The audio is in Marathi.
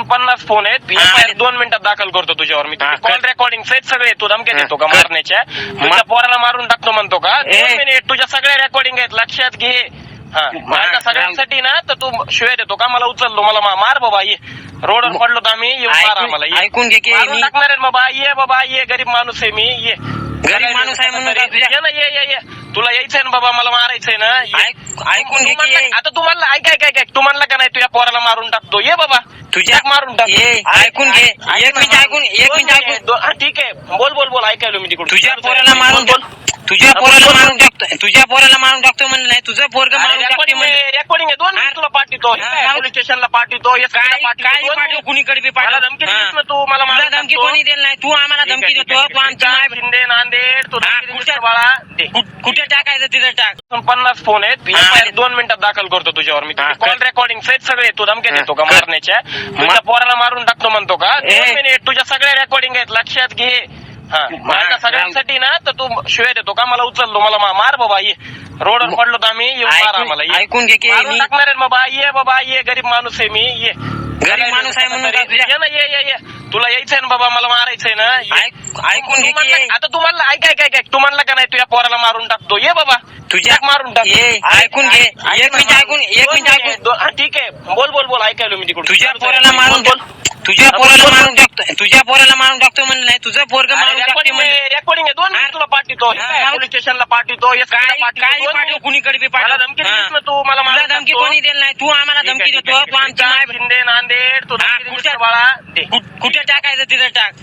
पन्नास फोन आहेत. FIR दोन मिनिटात दाखल करतो तुझ्यावर मी. हा, कॉल कर. रेकॉर्डिंग सहित सगळे तू धमक्या देतो का कर. मारण्याच्या? तुझ्या पोराला मारून टाकतो म्हणतो का? ए. दोन मिनिट तुझ्या सगळ्या रेकॉर्डिंग आहेत लक्षात घे. हा माझ्या सगळ्यांसाठी ना तर तू शिवाय देतो का? मला उचललो मला मा- मार बाबा ये. रोडवर पडलो तर आम्ही येऊ मार ऐकून- आम्हाला ये. ऐकून घे की मारून मी- टाकणार आहे बाबा ये बाबा ये. गरीब माणूस आहे मी ये. गरीब माणूस आहे म्हणून का तुझ्या- ये ना ये ये ये. तुला यायचंय ना बाबा मला मारायचंय ना ये. ऐक- ऐकून घे तू म्हणला- आता तुम्हाला ऐक ऐक ऐक ऐक. तू म्हणला का नाही तुझ्या पोराला मारून टाकतो? ये बाबा. तुझ्या मारून टाक. ऐकून घे. एक मिनिट. ऐकून- एक मिनिट ऐकून. हा, ठीक आहे. बोल बोल बोल ऐकायलो मी तिकडून. तुझ्या पोराला मारून तुझ्या पोराला मारून तुझ्या पोराला मारून टाकतो म्हणलं नाही तुझं पोरग मारून टाकते रेकॉर्डिंग आहे रेकॉर्डिंग आहे दोन मिनिट हा. तुला पाठवतो हा, हा. पोलीस स्टेशनला पाठवतो एस काय पाठवतो काय दोन पाठव मिनिट. कुणीकडे बी मला पाठव धमकी हा. दिलीस ना तू मला तुला मारून धमकी टाकतो. कोणी दिली नाही तू आम्हाला ठीक आहे, धमकी ठीक देतो आहे, तू आमची ठीक आहे. माय शिंदे नांदेड तू हा, धमकी दिलीस कुठे- ना बाळा दे कु- कुठे टाकायचं तिथं टाक पन्नास फोन आहेत हा. FIR दोन मिनिटात दाखल करतो तुझ्यावर मी हा, कॉल कर. रेकॉर्डिंग सहित सगळे तू धमक्या हा, देतो का कर. मारण्याच्या तुझ्या पोराला मारून टाकतो म्हणतो का ए. दोन मिनिट तुझ्या सगळ्या रेकॉर्डिंग आहेत लक्षात घे हा माझ्या सगळ्यांसाठी ना तर तू शिवाय देतो का? मला उचललो मला मा- मार बाबा ये. रोडवर पडलो तर आम्ही येऊ मार ऐकून- आम्हाला ये. ऐकून घे की मारून मी- टाकणार आहे बाबा ये बाबा ये. गरीब माणूस आहे मी ये. गरीब माणूस आहे म्हणून का तुझ्या- ये ना ये ये ये. तुला यायचंय ना बाबा मला मारायचंय ना ये. ऐक- ऐकून घे तू म्हणला- आता तुम्हाला ऐक ऐक ऐक ऐक. तू म्हणला का नाही तुझ्या पोराला मारून टाकतो? ये बाबा. तुझ्या टाक मारून टाक. ये, ऐकून घे. एक मिनिट. ऐकून- एक मिनिट ऐकून. हा, ठीक आहे. बोल बोल बोल. ऐकायलो मी तिकडून. तुझ्या पोराला बोल, मारून बोल. तुझ्या पोराला मारून. टाकतो तुझ्या पोराला मारून टाकतो म्हणलं नाही. तुझं पोरग मारून टाकते म्हणलं. रेकॉर्डिंग आहे. दोन मिनिट. तुला पाठवतो. हा, पोलीस स्टेशनला पाठवतो. काय पाठवतो. काय दोन पाठव मिनिट. कुणीकडे बी मला पाठव धमकी. दिलीस ना तू? मला तुला मारून धमकी टाकतो. कोणी दिली नाही. तू आम्हाला ठीक आहे, धमकी ठीक देतो. आहे, तू आमची ठीक आहे. माय शिंदे नांदेड तू हा, धमकी दिलीस कुठे- ना बाळा दे. कु- कुठे टाकायचं तिथं टाक?